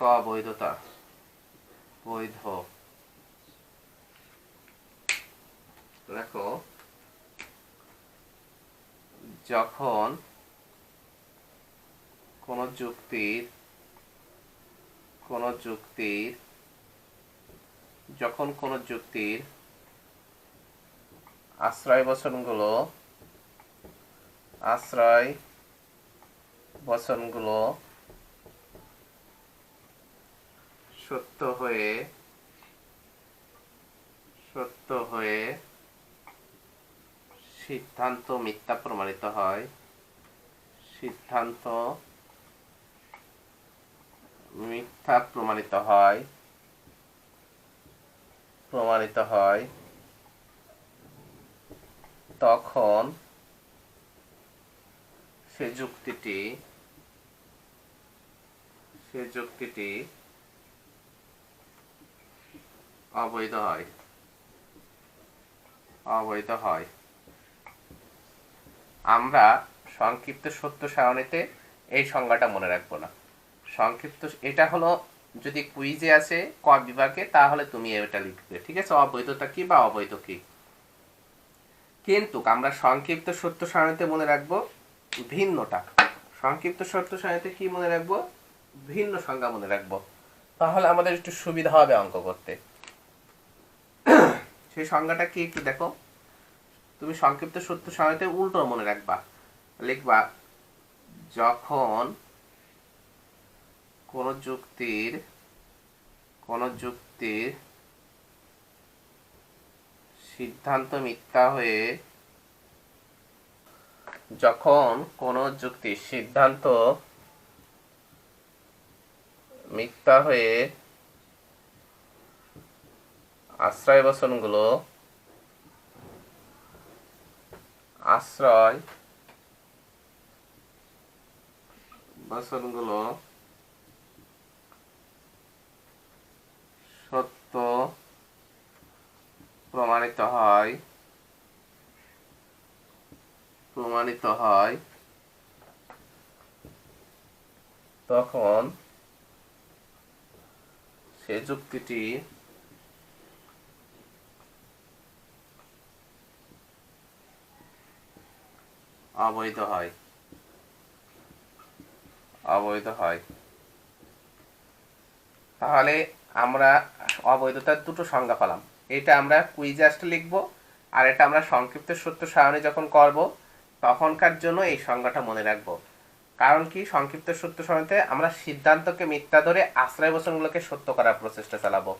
লেখো অবৈধতা বৈধ লেখো যখন কোন যুক্তির কোন যুক্তির যখন কোন যুক্তির আশ্রয় বচনগুলো আশ্রয় বচনগুলো সত্য হয়ে সত্য হয়ে সিদ্ধান্ত মিথ্যা প্রমাণিত হয়। সিদ্ধান্ত মিথ্যা প্রমাণিত হয়। প্রমাণিত হয়। তখন সে যুক্তিটি সে যুক্তিটি অবৈধ হয় অবৈধ হয় আমরা সংক্ষিপ্ত সত্য সারণীতে এই সংজ্ঞাটা মনে রাখব না। সংক্ষিপ্ত এটা হলো যদি কুইজে আছে ক বিভাগে, তাহলে তুমি এটা লিখবে, ঠিক আছে? অবৈধতা কি বা অবৈধ কি? কিন্তু আমরা সংক্ষিপ্ত সত্য সারণীতে মনে রাখব ভিন্নটা। সংক্ষিপ্ত সত্য সারণীতে কি মনে রাখব? ভিন্ন সংজ্ঞা মনে রাখব। তাহলে আমাদের একটু সুবিধা হবে অঙ্ক করতে। সেই সংজ্ঞাটা কি একটু দেখো। তুমি সংক্ষিপ্ত সত্য সারণীতে উল্টো মনে রাখবা। লিখবা, যখন কোন যুক্তির কোন যুক্তির সিদ্ধান্ত মিথ্যা হয়ে যখন কোন যুক্তির সিদ্ধান্ত মিথ্যা হয়ে আশ্রয় বচনগুলো আশ্রয় বচনগুলো সত্য প্রমাণিত হয় প্রমাণিত হয় তখন সে যুক্তিটি অবৈধ হয়। অবৈধ হয়। তাহলে আমরা অবৈধতার দুটো সংজ্ঞা পেলাম। এটা আমরা কুইজে আসতে লিখব আর এটা আমরা সংক্ষিপ্ত সত্য সারণী যখন করব, তখনকার জন্য এই সংজ্ঞাটা মনে রাখব। কারণ কি? সংক্ষিপ্ত সত্য সারণীতে আমরা সিদ্ধান্তকে মিথ্যা ধরে আশ্রয় বচনগুলোকে সত্য করার প্রচেষ্টা চালাবো।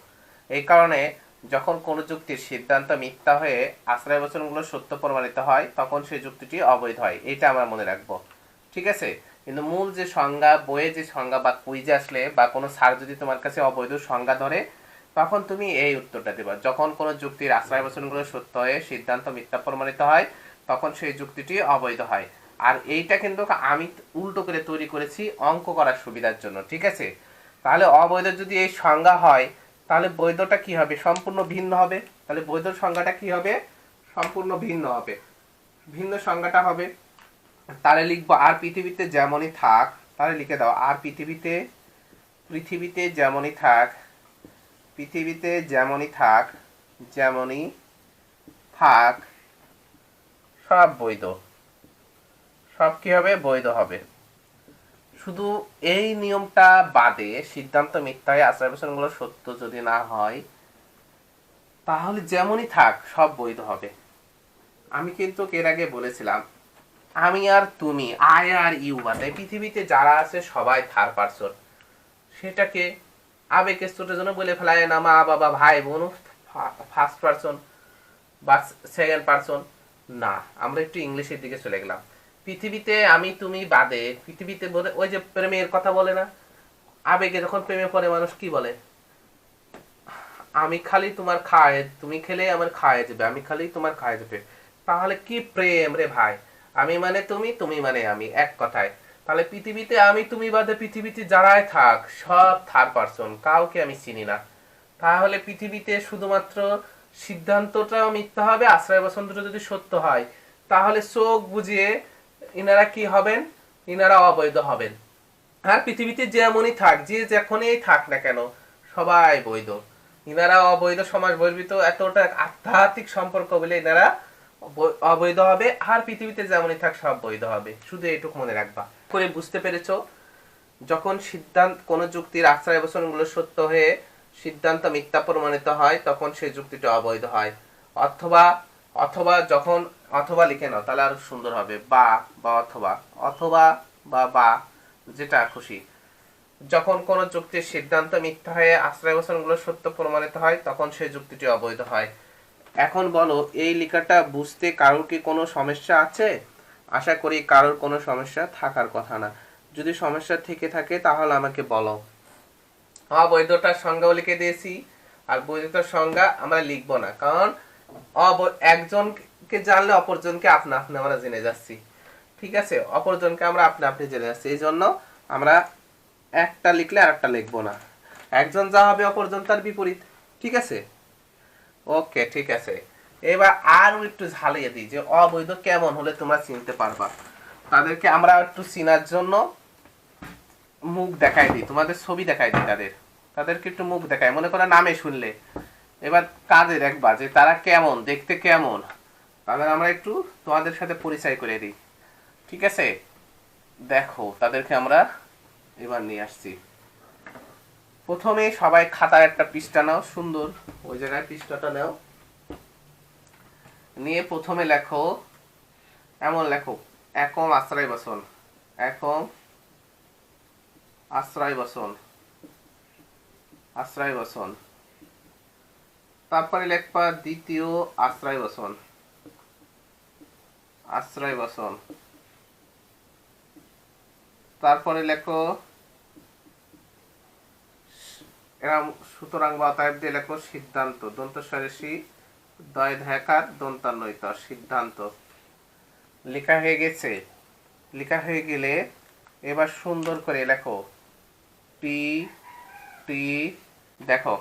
এই কারণে যখন কোনো যুক্তির সিদ্ধান্ত মিথ্যা হয়ে আশ্রয় বচনগুলো সত্য প্রমাণিত হয়, তখন সেই যুক্তিটি অবৈধ হয়। এটা আমরা মনে রাখব। ঠিক আছে? কিন্তু মূল যে সংজ্ঞা, বইয়ে যে সংজ্ঞা বা কুইজে আসলে বা কোনো স্যার যদি তোমার কাছে অবৈধ সংজ্ঞা ধরে, তখন তুমি এই উত্তরটা দেবা। যখন কোনো যুক্তির আশ্রয় বচনগুলো সত্য হয়ে সিদ্ধান্ত মিথ্যা প্রমাণিত হয়, তখন সেই যুক্তিটি অবৈধ হয়। আর এইটা কিন্তু আমি উল্টো করে তৈরি করেছি অঙ্ক করার সুবিধার জন্য। ঠিক আছে? তাহলে অবৈধ যদি এই সংজ্ঞা হয় তাহলে বৈধটা কি হবে? সম্পূর্ণ ভিন্ন হবে। তাহলে বৈধ সংজ্ঞাটা কি হবে? সম্পূর্ণ ভিন্ন হবে। ভিন্ন সংজ্ঞাটা হবে। তাহলে লিখব, আর পৃথিবীতে যেমনই থাক তাহলে লিখে দাও, আর পৃথিবীতে পৃথিবীতে যেমনই থাক, পৃথিবীতে যেমনই থাক যেমনই থাক, সব বৈধ। সব কি হবে? বৈধ হবে। শুধু এই নিয়মটা বাদে সিদ্ধান্ত মিথ্যা হয় আশ্রয় বচনগুলো সত্য যদি না হয়, তাহলে যেমনই থাক, সব বৈধ হবে। আমি কিন্তু এর আগে বলেছিলাম, আমি আর তুমি আই আর ইউ বাদে পৃথিবীতে যারা আছে সবাই থার্ড পারসন সেটাকে আবেগের ছোটের জন্য বলে ফেলায় না, মা, বাবা, ভাই, বোন ফার্স্ট পার্সন বা সেকেন্ড পার্সন না, আমরা একটু ইংলিশের দিকে চলে গেলাম। পৃথিবীতে আমি, তুমি বাদে। পৃথিবীতে বলে, ওই যে প্রেমের কথা বলে না? আবেগে যখন প্রেমে পড়ে, মানুষ কি বলে? আমি খালি তোমার খায়, তুমি খেলে আমার খায় যাবে, আমি খালি তোমার খায় যাবে। তাহলে কি প্রেম রে ভাই? আমি মানে তুমি তুমি মানে আমি, এক কথায়। তাহলে পৃথিবীতে আমি, তুমি বাদে পৃথিবীতে যারাই থাক, সব থার্ড পারসন, কাউকে আমি চিনি না। তাহলে পৃথিবীতে শুধুমাত্র সিদ্ধান্তটাও মিথ্যা হবে আশ্রয় বসন্তটা যদি সত্য হয়, তাহলে চোখ বুঝিয়ে ইনারা কি হবেন? ইনারা অবৈধ হবেন। আর পৃথিবীতে যেমনই থাক, যে যখনই থাক না কেন, সবাই বৈধ। ইনারা অবৈধ সমাজ বহির্ভূত এতটা আধ্যাত্মিক সম্পর্ক বলে অব- অবৈধ হবে। আর পৃথিবীতে যেমনই থাক, সব বৈধ হবে। শুধু এটুকু মনে রাখবা। করে বুঝতে পেরেছ? যখন সিদ্ধান্ত, কোন যুক্তির আশ্রয় বচনগুলো সত্য হয়ে সিদ্ধান্ত মিথ্যা প্রমাণিত হয়, তখন সেই যুক্তিটা অবৈধ হয়। অথবা অথবা যখন অথবা লিখে নাও, তাহলে আরও সুন্দর হবে। বা বা অথবা। অথবা বা বা, যেটা খুশি। যখন কোন যুক্তির সিদ্ধান্ত মিথ্যা হয়ে আশ্রয় বচনগুলো সত্য প্রমাণিত হয়, তখন সেই যুক্তিটি অবৈধ হয়। এখন বলো, এই লেখাটা বুঝতে কারোর কি কোনো সমস্যা আছে? আশা করি কারোর কোনো সমস্যা থাকার কথা না। যদি সমস্যা থেকে থাকে, তাহলে আমাকে বলো। অবৈধতার সংজ্ঞাও লিখে দিয়েছি, আর বৈধতার সংজ্ঞা আমরা লিখব না। কারণ অব- একজনকে জানলে অপরজনকে আপনা আপনি আমরা জেনে যাচ্ছি। ঠিক আছে? অপরজনকে আমরা আপনা আপনি জেনে যাচ্ছি। এই জন্য আমরা একটা লিখলে আর একটা লিখব না। একজন যা হবে অপরজন তার বিপরীত। ঠিক আছে? ওকে, ঠিক আছে। এবার আরও একটু ঝালিয়ে দিই যে অবৈধ কেমন হলে তোমরা চিনতে পারবা। তাদেরকে আমরা একটু চিনার জন্য মুখ দেখাই দিই। তোমাদের ছবি দেখাই দিই তাদের। তাদেরকে একটু মুখ দেখাই। মনে করো নামে শুনলে। এবার কাজে দেখবা যে তারা কেমন, দেখতে কেমন? তাদের আমরা একটু তোমাদের সাথে পরিচয় করে দিই। ঠিক আছে? দেখো, তাদেরকে আমরা এবার নিয়ে আসছি। প্রথমে সবাই খাতার একটা পৃষ্ঠা নাও, সুন্দর। ওই জায়গায় পৃষ্ঠাটা নাও। নিয়ে প্রথমে লেখো, এমন লেখো, একম আশ্রয় বসন, একম আশ্রয় বসন আশ্রয় বসন। তারপরে লেখবা দ্বিতীয় আশ্রয় বসন। আশ্রয় বসন তারপরে লেখো, এরম, সুতরাং বা দিয়ে লেখো, সিদ্ধান্ত। দন্ত সরেসি দয় ধ্যাকার দন্তান্বিত সিদ্ধান্ত। লেখা হয়ে গেছে। লেখা হয়ে গেলে এবার সুন্দর করে লেখো। টি টি, দেখো।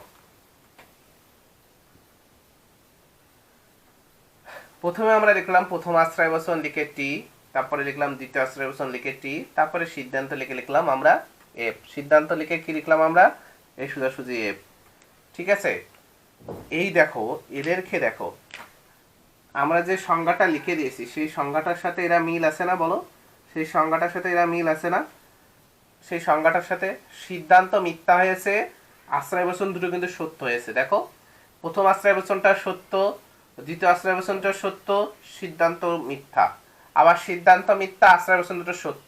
প্রথমে আমরা লিখলাম প্রথম আশ্রয় বচন লিখে টি, তারপরে লিখলাম দ্বিতীয় আশ্রয় বচন লিখে টি, তারপরে সিদ্ধান্ত লিখে লিখলাম আমরা এফ। সিদ্ধান্ত লিখে কি লিখলাম আমরা? এই সোজাসুজি এফ। ঠিক আছে? এই দেখো এদেরকে দেখো? আমরা যে সংজ্ঞাটা লিখে দিয়েছি, সেই সংজ্ঞাটার সাথে এরা মিল আছে না বলো? সেই সংজ্ঞাটার সাথে এরা মিল আছে না? সেই সংজ্ঞাটার সাথে সিদ্ধান্ত মিথ্যা হয়েছে, আশ্রয় বচন দুটো কিন্তু সত্য হয়েছে। দেখো, প্রথম আশ্রয় বচনটা সত্য দ্বিতীয় আশ্রয় বচনটা সত্য, সিদ্ধান্ত মিথ্যা। আবার সিদ্ধান্ত মিথ্যা, আশ্রয় বচন দুটো সত্য।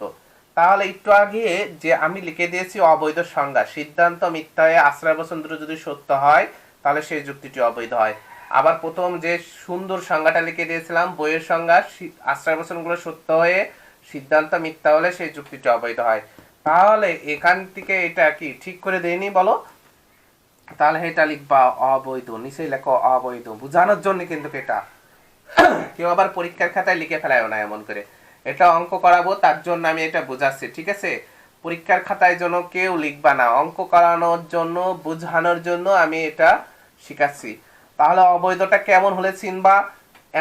তাহলে একটু আগে যে আমি লিখে দিয়েছি অবৈধ সংজ্ঞা, সিদ্ধান্ত মিথ্যা হয়ে আশ্রয় দুটো যদি সত্য হয়, তাহলে সেই যুক্তিটি অবৈধ হয়। আবার প্রথম যে সুন্দর সংজ্ঞাটা লিখে দিয়েছিলাম, বইয়ের সংজ্ঞা আশ্রয় বচনগুলো সত্য হয়ে সিদ্ধান্ত মিথ্যা হলে সেই যুক্তিটি অবৈধ হয়। তাহলে এখান থেকে এটা কি ঠিক করে দেয়নি বলো? তাহলে এটা লিখবা অবৈধ, নিচেই লেখো অবৈধ। বোঝানোর জন্য কিন্তু এটা কেউ আবার পরীক্ষার খাতায় লিখে ফেলায় না এমন করে। এটা অঙ্ক করাবো, তার জন্য আমি এটা বোঝাচ্ছি, ঠিক আছে? পরীক্ষার খাতায় জন্য কেউ লিখবা না, অঙ্ক করানোর জন্য, বোঝানোর জন্য আমি এটা শিখাচ্ছি। তাহলে অবৈধটা কেমন হলে চিনবা?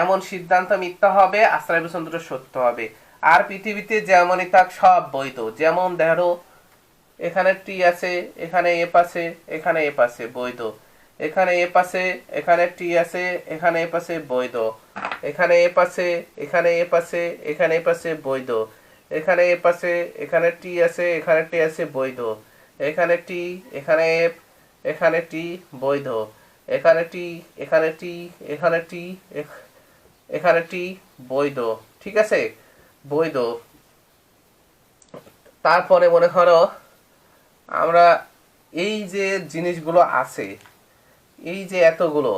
এমন সিদ্ধান্ত মিথ্যা হবে, আশ্রয় দুটো সত্য হবে। আর পৃথিবীতে যেমনই থাক সব বৈধ, যেমন দেখো এখানে টি আছে, এখানে এপ আছে এখানে এপ আছে বৈধ। এখানে এপ আছে এখানে টি আছে, এখানে এপ আছে বৈধ। এখানে এপ আছে এখানে এপ আছে এখানে এপ আছে বৈধ। এখানে এপ আছে এখানে টি আছে, এখানে টি আছে বৈধ। এখানে টি, এখানে এপ এখানে টি বৈধ। এখানে টি এখানে টি এখানে টি, এখ- এখানে টি বৈধ। ঠিক আছে? বৈধ। তারপরে মনে করো আমরা এই যে জিনিসগুলো আছে, এই যে এতগুলো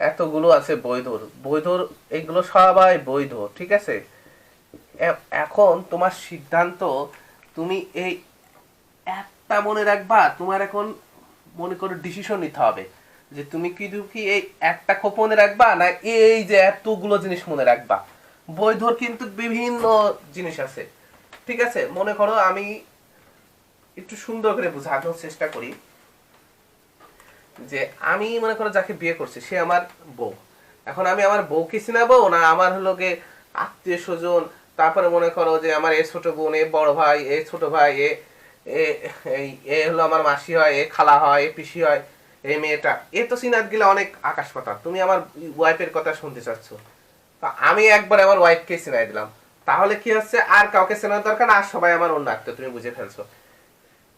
এতগুলো আছে বৈধর। বৈধর, এগুলো সবাই বৈধ, ঠিক আছে? এখন তোমার সিদ্ধান্ত, তুমি এই একটা মনে রাখবা, তোমার এখন মনে করো ডিসিশন নিতে হবে, যে তুমি কি কি এই একটা খোপ মনে রাখবা, না এই যে এতগুলো জিনিস মনে রাখবা? বৈধর কিন্তু বিভিন্ন জিনিস আছে, ঠিক আছে? মনে করো আমি একটু সুন্দর করে বোঝানোর চেষ্টা করি যে আমি মনে করো যাকে বিয়ে করছি, সে আমার বউ। এখন আমি আমার বউকে চিনাবো না আমার হলো গে আত্মীয় স্বজন, তারপরে মনে করো যে আমার এ ছোট বোন, এ বড় ভাই, এ ছোট ভাই, এ, এ- হলো আমার মাসি হয়, এ খালা হয়, এ পিসি হয় এই মেয়েটা। এ তো সিনাত গেলে অনেক আকাশ কথা তুমি আমার ওয়াইফের কথা শুনতে চাচ্ছ। তা আমি একবার আমার ওয়াইফকে চিনাই দিলাম। তাহলে কি হচ্ছে? আর কাউকে চেনার দরকার আর সবাই আমার অন্য আত্মীয়। তুমি বুঝে ফেলছো।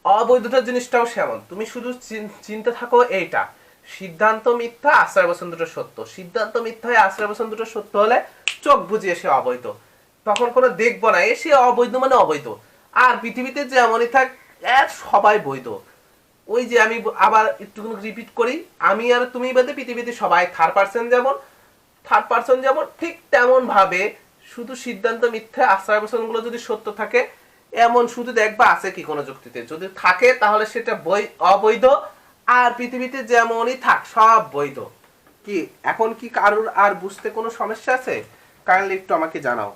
অবৈধতার জিনিসটাও সেমন। তুমি শুধু চিন- চিনতে থাকো এইটা। সিদ্ধান্ত মিথ্যা, আশ্রয় বচন দুটো সত্য। সিদ্ধান্ত মিথ্যা হয়ে আশ্রয় বচন দুটো সত্য হলে চোখ বুঝিয়ে সে অবৈধ। তখন কোনো দেখব না এসে অবৈধ মানে অবৈধ। আর পৃথিবীতে যেমনই থাক সবাই বৈধ। ওই যে আমি আবার একটু রিপিট করি, আমি আর তুমি বাদে পৃথিবীতে সবাই থার্ড পার্সন যেমন থার্ড পার্সন যেমন, ঠিক তেমন ভাবে শুধু সিদ্ধান্ত মিথ্যা, আশ্রয় বচনগুলো যদি সত্য থাকে এমন শুধু দেখবা আছে কি কোনো যুক্তিতে। যদি থাকে, তাহলে সেটা বৈ, অবৈধ, আর পৃথিবীতে যেমনই থাক, সব বৈধ। কি, এখন কি কারুর আর বুঝতে কোনো সমস্যা আছে? কাইন্ডলি একটু আমাকে জানাও।